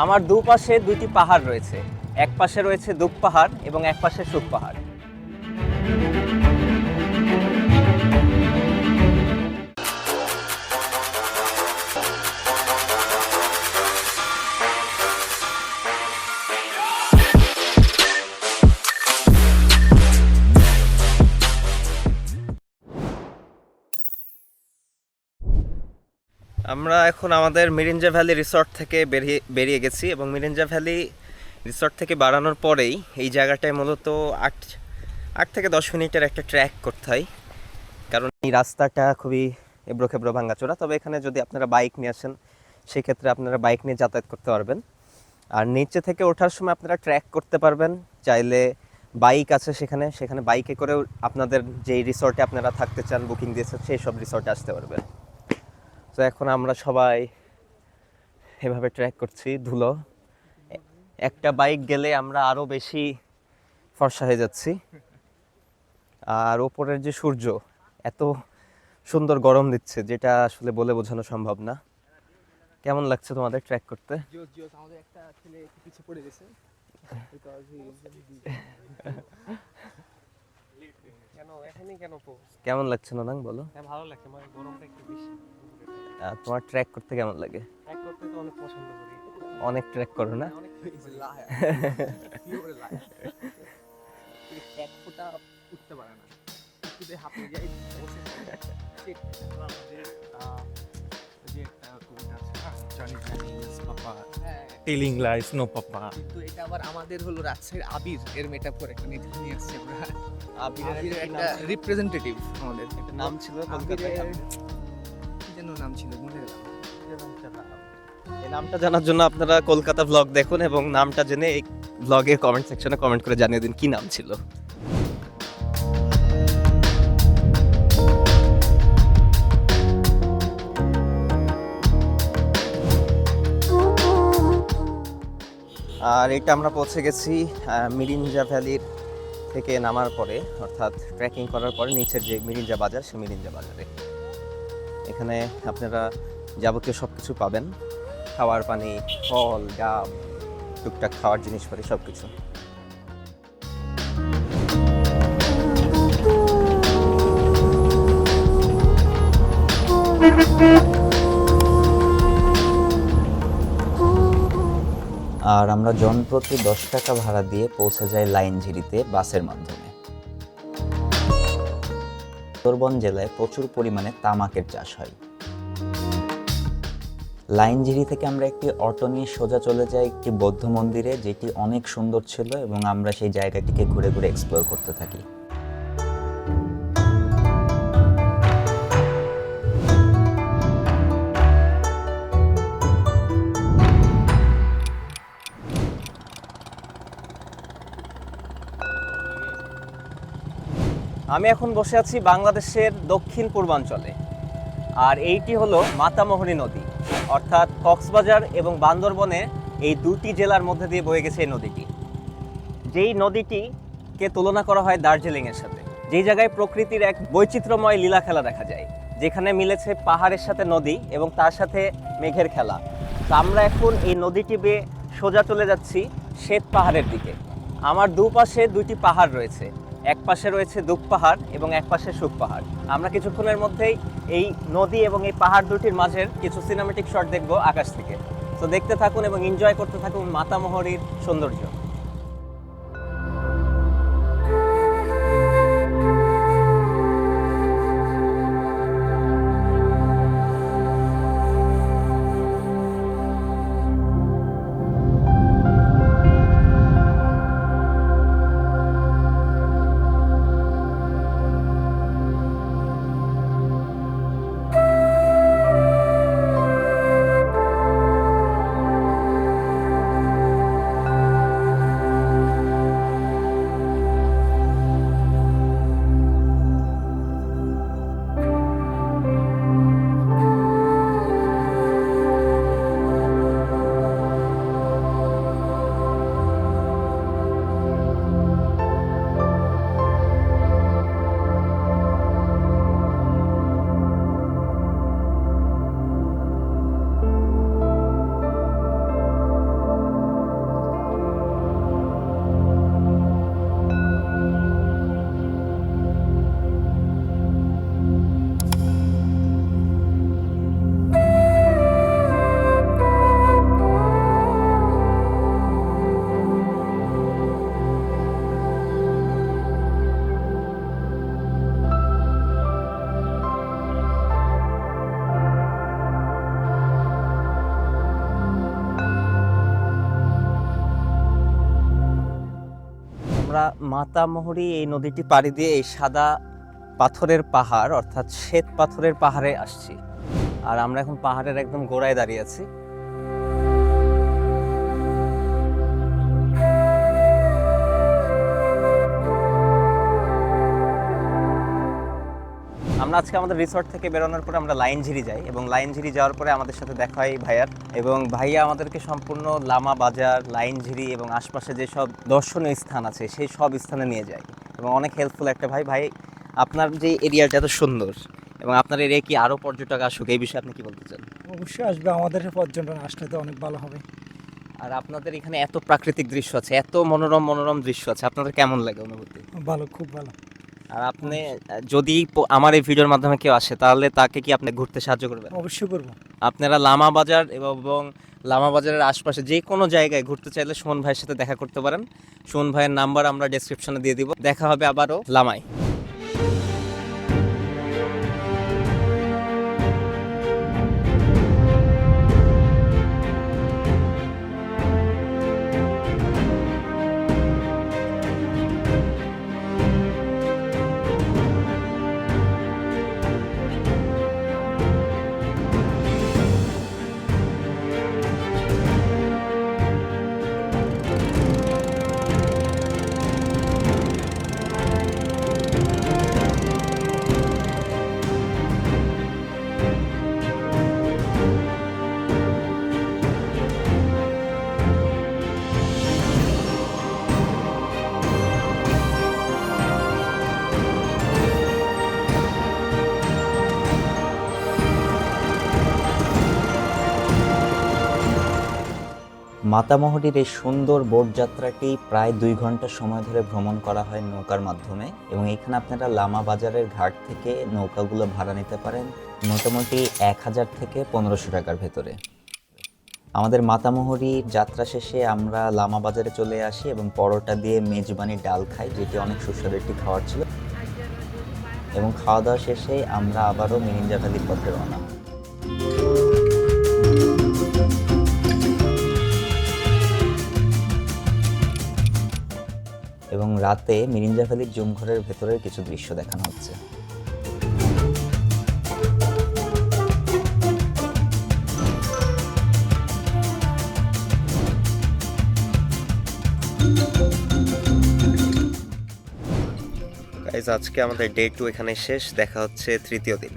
আমার দুপাশে দুটি পাহাড় রয়েছে। এক পাশে রয়েছে দুপ পাহাড় এবং এক পাশে সুখ পাহাড়। আমরা এখন আমাদের মিরিঞ্জা ভ্যালি রিসর্ট থেকে বেরিয়ে বেরিয়ে গেছি এবং মিরিঞ্জা ভ্যালি রিসর্ট থেকে বাড়ানোর পরেই এই জায়গাটায় মূলত আট আট থেকে দশ মিনিটের একটা ট্র্যাক করতে হয়। কারণ এই রাস্তাটা খুবই এবড়ো খেবড়ো ভাঙ্গাচোরা তবে এখানে যদি আপনারা বাইক নিয়ে আসেন, সেক্ষেত্রে আপনারা বাইক নিয়ে যাতায়াত করতে পারবেন। আর নিচে থেকে ওঠার সময় আপনারা ট্র্যাক করতে পারবেন। চাইলে বাইক আছে সেখানে সেখানে বাইকে করেও আপনাদের যেই রিসর্টে আপনারা থাকতে চান, বুকিং দিয়েছেন, সেই সব রিসর্টে আসতে পারবেন। তো এখন আমরা সবাই এভাবে ট্র্যাক করছি ধুলো। একটা বাইক গেলে আমরা আরও বেশি ফর্সা হয়ে যাচ্ছি। আর ওপরের যে সূর্য এত সুন্দর গরম দিচ্ছে যেটা আসলে বলে বোঝানো সম্ভব না। কেমন লাগছে তোমাদের ট্র্যাক করতে? জিও জিও আমাদের একটা ছেলে একটু পিছিয়ে পড়ে গেছে। Because he- কেন এখানে কেন পোস্ট কেমন লাগছে নানাং বলো। হ্যাঁ ভালো লাগছে গরমটা একটু বেশি। তোমার ট্র্যাক করতে কেমন লাগে? ট্র্যাক করতে তো অনেক পছন্দ করি। অনেক ট্র্যাক করো না? উঠতে পারে হাঁপিয়ে যাই যে কবিতা হ্যাঁ টেলিং লাইফ নো পাপা কিন্তু এটা আবার আমাদের হলো রাজশাহীর আবির এর মেটাফোর একটা নিয়ে আসছে আমরা। আবিরের একটা রিপ্রেজেন্টেটিভ আমাদের। একটা নাম ছিল কলকাতায়। যেন নাম ছিল গেলাম এই নামটা জানার জন্য আপনারা কলকাতা ব্লগ দেখুন এবং নামটা জেনে এই ব্লগের কমেন্ট সেকশনে কমেন্ট করে জানিয়ে দিন কি নাম ছিল। আর এটা আমরা পৌঁছে গেছি মিরিঞ্জা ভ্যালির থেকে নামার পরে অর্থাৎ ট্রেকিং করার পরে নিচের যে মিরিঞ্জা বাজার সে মিরিঞ্জা বাজারে। এখানে আপনারা যাবতীয় সব কিছু পাবেন। খাওয়ার পানি, ফল, ডাব, টুকটাক খাওয়ার জিনিসপাতি সব কিছু আর আমরা জনপ্রতি দশ টাকা ভাড়া দিয়ে পৌঁছে যাই লাইনঝিরিতে বাসের মাধ্যমে। সুন্দরবন জেলায় প্রচুর পরিমাণে তামাকের চাষ হয়। লাইনঝিরি থেকে আমরা একটি অটো নিয়ে সোজা চলে যাই একটি বৌদ্ধ মন্দিরে, যেটি অনেক সুন্দর ছিল এবং আমরা সেই জায়গাটিকে ঘুরে ঘুরে এক্সপ্লোর করতে থাকি। আমি এখন বসে আছি বাংলাদেশের দক্ষিণ পূর্বাঞ্চলে। আর এইটি হলো মাতামোহনী নদী। অর্থাৎ কক্সবাজার এবং বান্দরবনে এই দুটি জেলার মধ্যে দিয়ে বয়ে গেছে এই নদীটি। যেই নদীটিকে তুলনা করা হয় দার্জিলিংয়ের সাথে, যেই জায়গায় প্রকৃতির এক বৈচিত্র্যময় লীলা খেলা দেখা যায়, যেখানে মিলেছে পাহাড়ের সাথে নদী এবং তার সাথে মেঘের খেলা। তো আমরা এখন এই নদীটি বেয়ে সোজা চলে যাচ্ছি শ্বেত পাহাড়ের দিকে। আমার দুপাশে দুইটি পাহাড় রয়েছে। এক পাশে রয়েছে দুঃখ পাহাড় এবং এক পাশে সুখ পাহাড়। আমরা কিছুক্ষণের মধ্যেই এই নদী এবং এই পাহাড় দুটির মাঝের কিছু সিনেমেটিক শট দেখব আকাশ থেকে। তো দেখতে থাকুন এবং এনজয় করতে থাকুন মাতামহরীর সৌন্দর্য। মাতামহরি এই নদীটি পাড়ি দিয়ে এই সাদা পাথরের পাহাড়, অর্থাৎ শ্বেত পাথরের পাহাড়ে আসছি। আর আমরা এখন পাহাড়ের একদম গোড়ায় দাঁড়িয়ে আছি। আমরা আজকে আমাদের রিসর্ট থেকে বেরোনোর পরে আমরা লাইনঝিরি যাই এবং লাইনঝিরি যাওয়ার পরে আমাদের সাথে দেখা হয় ভাইয়ার এবং ভাইয়া আমাদেরকে সম্পূর্ণ লামা বাজার লাইনঝিরি এবং আশপাশে যেসব দর্শনীয় স্থান আছে সেই সব স্থানে নিয়ে যায় এবং অনেক হেল্পফুল একটা ভাই। ভাই আপনার যে এরিয়াটা এত সুন্দর এবং আপনার এরিয়ায় কি আরও পর্যটক আসুক এই বিষয়ে আপনি কি বলতে চান? অবশ্যই আসবে আমাদের পর্যটন আসলে তো অনেক ভালো হবে। আর আপনাদের এখানে এত প্রাকৃতিক দৃশ্য আছে এত মনোরম মনোরম দৃশ্য আছে আপনাদের কেমন লাগে অনুভূতি? ভালো খুব ভালো। আর আপনি যদি আমার এই ভিডিওর মাধ্যমে কেউ আসে তাহলে তাকে কি আপনি ঘুরতে সাহায্য করবেন? অবশ্যই করব। আপনারা লামা বাজার এবং লামা বাজারের আশপাশে যে কোনো জায়গায় ঘুরতে চাইলে সুমন ভাইয়ের সাথে দেখা করতে পারেন। সুমন ভাইয়ের নাম্বার আমরা ডেসক্রিপশনে দিয়ে দিব। দেখা হবে আবারও লামায়। মাতামহরির এই সুন্দর বোট যাত্রাটি প্রায় দুই ঘণ্টা সময় ধরে ভ্রমণ করা হয় নৌকার মাধ্যমে এবং এখানে আপনারা লামা বাজারের ঘাট থেকে নৌকাগুলো ভাড়া নিতে পারেন মোটামুটি এক হাজার থেকে পনেরোশো টাকার ভেতরে। আমাদের মাতামহরি যাত্রা শেষে আমরা লামা বাজারে চলে আসি এবং পরোটা দিয়ে মেজবানি ডাল খাই, যেটি অনেক সুস্বাদু একটি খাওয়ার ছিল। এবং খাওয়া দাওয়া শেষে আমরা আবারও মিরিঞ্জা ভ্যালির পথে রওনা। রাতে মিরিঞ্জা ভ্যালির জুমঘরের ভেতরের কিছু দৃশ্য দেখানো হচ্ছে। আজকে আমাদের ডে টু এখানে শেষ। দেখা হচ্ছে তৃতীয় দিন।